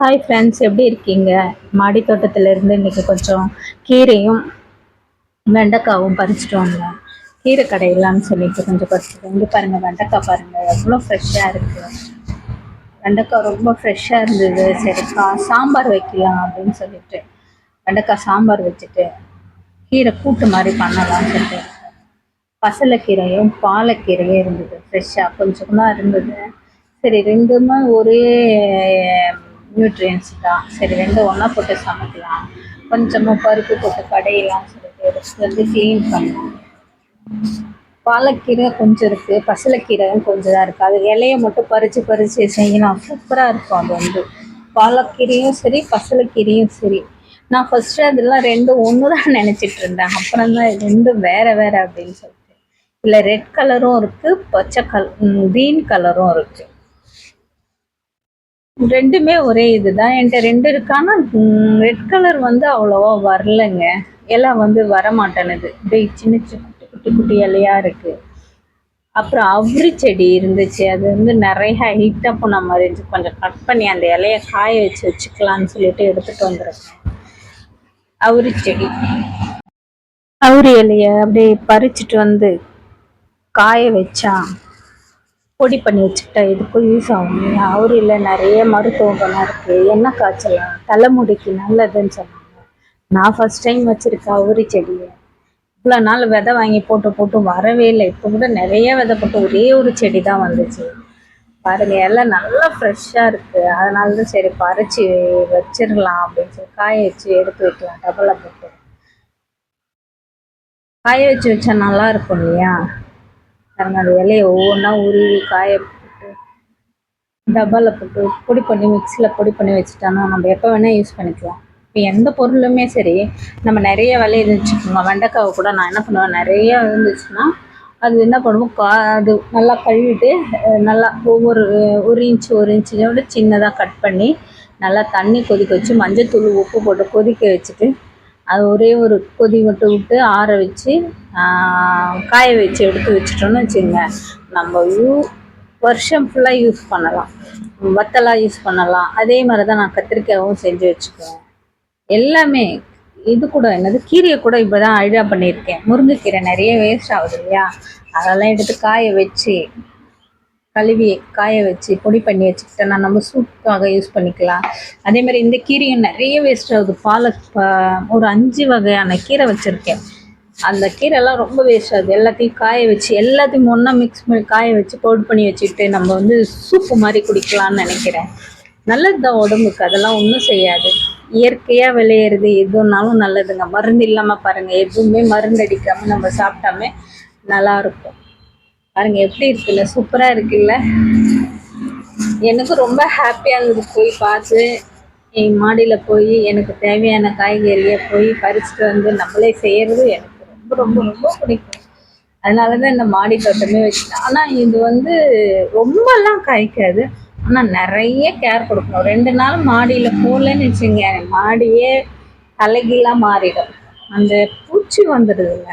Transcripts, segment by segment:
Hi friends எப்படி இருக்கீங்க? மாடி தோட்டத்திலேருந்து இன்றைக்கி கொஞ்சம் கீரையும் வெண்டைக்காவும் பறிச்சிட்டு வந்தேன் கீரை கடையிலான்னு சொல்லிட்டு கொஞ்சம் பறிச்சிட்டு இங்கே பாருங்கள் வெண்டைக்காய் பாருங்கள் எவ்வளோ ஃப்ரெஷ்ஷாக இருக்குது வெண்டைக்காய் ரொம்ப ஃப்ரெஷ்ஷாக இருந்தது. சரி கா சாம்பார் வைக்கலாம் அப்படின்னு சொல்லிட்டு வெண்டைக்காய் சாம்பார் வச்சுட்டு கீரை கூட்டு மாதிரி பண்ணலாம்னு சொல்லிட்டு பசலைக்கீரையும் பாலக்கீரையும் இருந்தது. ஃப்ரெஷ்ஷாக கொஞ்சம் இருந்தது. சரி ரெண்டுமே ஒரே நியூட்ரியன்ஸ் தான். சரி ரெண்டும் ஒன்றா போட்டு சமைக்கலாம். கொஞ்சமாக பருப்பு போட்டு கடையெல்லாம் சொல்லிட்டு வந்து க்ளீன் பண்ணலாம். பாலக்கீரை கொஞ்சம் இருக்குது பசலைக்கீரையும் கொஞ்சம் தான் இருக்குது அது இலையை மட்டும் பறித்து பறித்து செய்யலாம் சூப்பராக இருக்கும் அது வந்து. பாலக்கீரையும் சரி பசலைக்கீரையும் சரி. நான் ஃபஸ்ட்டு அதெல்லாம் ரெண்டும் ஒன்று தான் நினச்சிட்டு இருந்தேன். அப்புறம் தான் ரெண்டும் வேறு வேறு அப்படின்னு சொல்லிட்டு. இல்லை ரெட் கலரும் இருக்குது பச்சை கல் க்ரீன் கலரும் இருக்குது ரெண்டுமே ஒரே இதுதான். என்கிட்ட ரெண்டு இருக்கானா? ரெட் கலர் வந்து அவ்வளோவா வரலைங்க. எல்லாம் வந்து வரமாட்டேனுது. இப்படி சின்ன சின்ன குட்டி குட்டி குட்டி இலையா இருக்கு. அப்புறம் அவரி செடி இருந்துச்சு. அது வந்து நிறைய ஹைட்டாக போன மாதிரி இருந்துச்சு. கொஞ்சம் கட் பண்ணி அந்த இலையை காய வச்சு வச்சுக்கலான்னு சொல்லிட்டு எடுத்துட்டு வந்துருக்கேன். அவரி செடி. அவரி இலையை அப்படியே பறிச்சுட்டு வந்து காய வச்சா பொடி பண்ணி வச்சுக்கிட்டா இதுக்கும் யூஸ் ஆகும் அவரில் நிறைய மருத்துவங்கள்லாம் இருக்குது என்ன காய்ச்சலாம் தலைமுடிக்கு நல்லதுன்னு சொன்னாங்க. நான் ஃபஸ்ட் டைம் வச்சுருக்கேன் அவரி செடியை இவ்வளோ நாள் விதை வாங்கி போட்டு போட்டு வரவே இல்லை. இப்போ கூட நிறைய விதை போட்டு ஒரே ஒரு செடி தான் வந்துச்சு. பாருங்க எல்லாம் நல்லா ஃப்ரெஷ்ஷாக இருக்குது அதனால தான் சரி பறித்து வச்சிடலாம் அப்படின்னு சொல்லி காய வச்சு எடுத்து வைக்கலாம். டபுளாக போட்டு. காய வச்சு வச்சா நல்லா இருக்கும் இல்லையா? பாருங்க அந்த இலையை ஒவ்வொன்றா உருவி காய போட்டு டப்பாவில் போட்டு பொடி பண்ணி மிக்சியில் பொடி பண்ணி வச்சுட்டோன்னா நம்ம எப்போ வேணால் யூஸ் பண்ணிக்கலாம். இப்போ எந்த பொருளுமே சரி நம்ம நிறைய விலை இருந்துச்சுக்கோங்க வெண்டைக்காவை கூட நான் என்ன பண்ணுவேன் நிறைய இருந்துச்சுன்னா அது என்ன பண்ணுவோம் கா அது நல்லா கழுவிட்டு நல்லா ஒவ்வொரு ஒரு இன்ச்சு ஒரு இன்ச்சோட சின்னதாக கட் பண்ணி நல்லா தண்ணி கொதிக்க வச்சு மஞ்சள் தூள் உப்பு போட்டு கொதிக்க வச்சுட்டு அது ஒரே ஒரு கொதி மட்டும் விட்டு ஆற வச்சு காய வச்சு எடுத்து வச்சுட்டோன்னு வச்சுங்க நம்ம யூ வருஷம் ஃபுல்லாக யூஸ் பண்ணலாம். வத்தலாக யூஸ் பண்ணலாம். அதே மாதிரி தான் நான் கத்திரிக்காயும் செஞ்சு வச்சுக்குவேன். எல்லாமே இது கூட என்னது கீரையை கூட இப்போ தான் ஐடியா பண்ணியிருக்கேன். முருங்கைக்கீரை நிறைய வேஸ்ட் ஆகுது இல்லையா? அதெல்லாம் எடுத்து காய வச்சு கழுவி காய வச்சு பொடி பண்ணி வச்சுக்கிட்டோன்னா நம்ம சூப்பாக யூஸ் பண்ணிக்கலாம். அதே மாதிரி இந்த கீரையும் நிறைய வேஸ்ட் ஆகுது. பாலக் ஒரு அஞ்சு வகையான கீரை வச்சுருக்கேன். அந்த கீரைலாம் ரொம்ப வேஸ்ட் ஆகுது. எல்லாத்தையும் காய வச்சு எல்லாத்தையும் ஒன்றா மிக்ஸ் பண்ணி காய வச்சு பவுட் பண்ணி வச்சுக்கிட்டு நம்ம வந்து சூப்பு மாதிரி குடிக்கலாம்னு நினைக்கிறேன். நல்லது தான் உடம்புக்கு. அதெல்லாம் ஒன்றும் செய்யாது. இயற்கையாக விளையிறது எதுனாலும் நல்லதுங்க. மருந்து இல்லாமல் பாருங்கள் எதுவுமே மருந்து அடிக்காமல் நம்ம சாப்பிட்டாமே நல்லாயிருக்கும் பாருங்கள் எப்படி இருக்குல்ல? சூப்பராக இருக்குல்ல? எனக்கு ரொம்ப ஹாப்பியாக இருந்தது. போய் பார்த்து என் மாடியில் போய் எனக்கு தேவையான காய்கறியை போய் பறிச்சுட்டு வந்து நம்மளே செய்கிறது எனக்கு ரொம்ப ரொம்ப ரொம்ப பிடிக்கும். அதனால தான் இந்த மாடி தோட்டமே வச்சுட்டேன். ஆனால் இது வந்து ரொம்பலாம் காய்க்காது. ஆனால் நிறைய கேர் கொடுக்கணும். ரெண்டு நாள் மாடியில் போகலன்னு வச்சுங்க மாடியே தலைகீழாக மாறிடும். அந்த பூச்சி வந்துடுதுல்ல.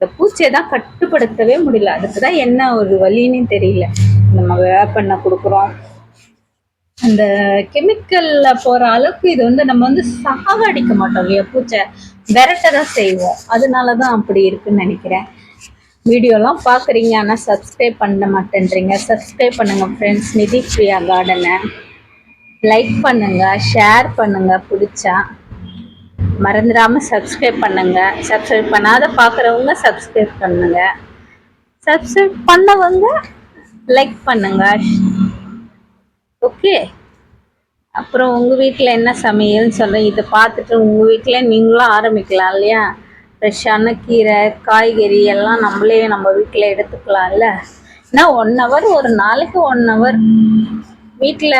இந்த பூச்சியை தான் கட்டுப்படுத்தவே முடியல. அதுக்கு தான் என்ன ஒரு வழின்னு தெரியல. நம்ம வேப்பெண்ணெய் கொடுக்குறோம். அந்த கெமிக்கலில் போகிற அளவுக்கு இது வந்து நம்ம வந்து சாகடிக்க மாட்டோம். இல்லையா? பூச்சை விரட்ட தான் செய்வோம். அதனால தான் அப்படி இருக்குன்னு நினைக்கிறேன். வீடியோலாம் பார்க்குறீங்க ஆனால் சப்ஸ்கிரைப் பண்ண மாட்டேன்றீங்க. சப்ஸ்கிரைப் பண்ணுங்கள் ஃப்ரெண்ட்ஸ் நிதி பிரியா கார்டனை லைக் பண்ணுங்கள் ஷேர் பண்ணுங்கள் பிடிச்சா மறந்துடாமல் சப்ஸ்கிரைப் பண்ணுங்கள் சப்ஸ்கிரைப் பண்ணாத பார்க்குறவங்க சப்ஸ்கிரைப் பண்ணுங்கள் சப்ஸ்கிரைப் பண்ணவங்க லைக் பண்ணுங்கள் ஓகே அப்புறம் உங்கள் வீட்டில் என்ன சமையல்னு சொல்ல இதை பார்த்துட்டு உங்கள் வீட்டில் நீங்களும் ஆரம்பிக்கலாம் இல்லையா? ஃப்ரெஷ்ஷான கீரை காய்கறி எல்லாம் நம்மளே நம்ம வீட்டில் எடுத்துக்கலாம்ல. ஏன்னா ஒன் ஹவர் ஒரு நாளைக்கு ஒன் ஹவர் வீட்டில்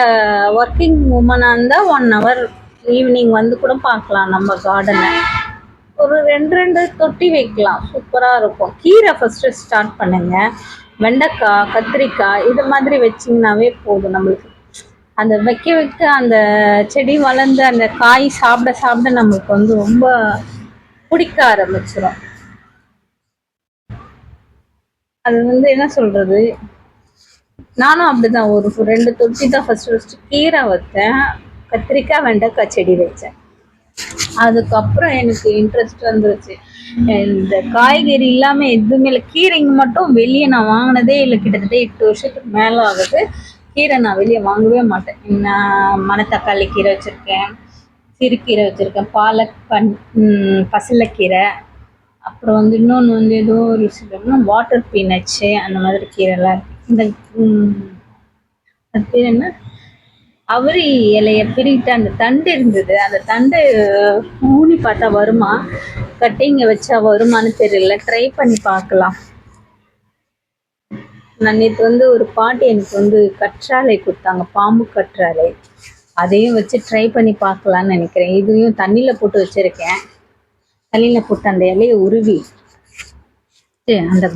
ஒர்க்கிங் உமனாக இருந்தால் ஒன் ஹவர் ஈவினிங் வந்து கூட பார்க்கலாம் நம்ம கார்டனை ஒரு ரெண்டு ரெண்டு தொட்டி வைக்கலாம். சூப்பராக இருக்கும். கீரை ஃபஸ்ட்டு ஸ்டார்ட் பண்ணுங்கள் வெண்டைக்காய் கத்திரிக்காய் இது மாதிரி வச்சிங்கனாவே போதும் நம்மளுக்கு. அந்த வைக்க வைக்க அந்த செடி வளர்ந்து அந்த காய் சாப்பிட சாப்பிட நம்மளுக்கு வந்து ரொம்ப பிடிக்க ஆரம்பிச்சிடும் அது வந்து என்ன சொல்றது? நானும் அப்படிதான். ஒரு ரெண்டு தொட்டி தான் ஃபஸ்ட்டு ஃபஸ்ட்டு கீரை வைத்தேன் கத்திரிக்காய் வெண்டைக்காய் செடி வச்சேன். அதுக்கப்புறம் எனக்கு இன்ட்ரெஸ்ட் வந்துருச்சு. இந்த காய்கறி இல்லாமல் எதுவுமே இல்லை. கீரைங்க மட்டும் வெளியே நான் வாங்கினதே இல்லை. கிட்டத்தட்ட எட்டு வருஷத்துக்கு மேலே ஆகுது. கீரை நான் வெளியே வாங்கவே மாட்டேன். நான் மணத்தக்காளி கீரை வச்சுருக்கேன் சிறுக்கீரை வச்சுருக்கேன் பாலக் பன் ம், பசலைக்கீரை. அப்புறம் வந்து இன்னொன்று வந்து ஏதோ ஒரு சொல்லணும்னா வாட்டர் பீனட்ஸு அந்த மாதிரி கீரைலாம் இருக்கு. இந்த அது பேர் என்ன? அவரி இலைய பிரிட்டு அந்த தண்டு இருந்தது. அந்த தண்டு ஊனி பார்த்தா வருமா? கட்டிங்க வச்சா வருமான்னு தெரியல. ட்ரை பண்ணி பார்க்கலாம். நான் நேற்று வந்து ஒரு பாட்டி எனக்கு வந்து கற்றாழை கொடுத்தாங்க. பாம்பு கற்றாழை. அதையும் வச்சு ட்ரை பண்ணி பார்க்கலான்னு நினைக்கிறேன். இதையும் தண்ணியில் போட்டு வச்சுருக்கேன். தண்ணியில் போட்டு அந்த இலையை உருவி. அந்த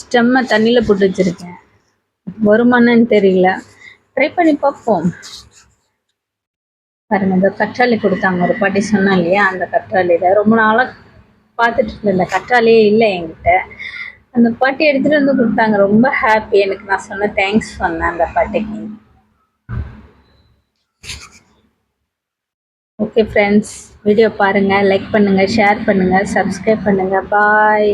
ஸ்டெம்மை தண்ணியில் போட்டு வச்சுருக்கேன். வருமானன்னு தெரியல. ட்ரை பண்ணி பார்ப்போம். பாருங்க இந்த கற்றாழை கொடுத்தாங்க. ஒரு பாட்டி சொன்னா இல்லையா அந்த கற்றாழையில ரொம்ப நாளாக பார்த்துட்டு இருந்த இந்த கற்றாழையே இல்லை என்கிட்ட. அந்த பாட்டி எடுத்துகிட்டு வந்து கொடுத்தாங்க. ரொம்ப ஹாப்பி எனக்கு நான் சொன்ன தேங்க்ஸ் சொன்னேன் அந்த பாட்டிக்கு. ஓகே ஃப்ரெண்ட்ஸ் வீடியோ பாருங்கள் லைக் பண்ணுங்கள் ஷேர் பண்ணுங்கள் சப்ஸ்கிரைப் பண்ணுங்கள் பாய்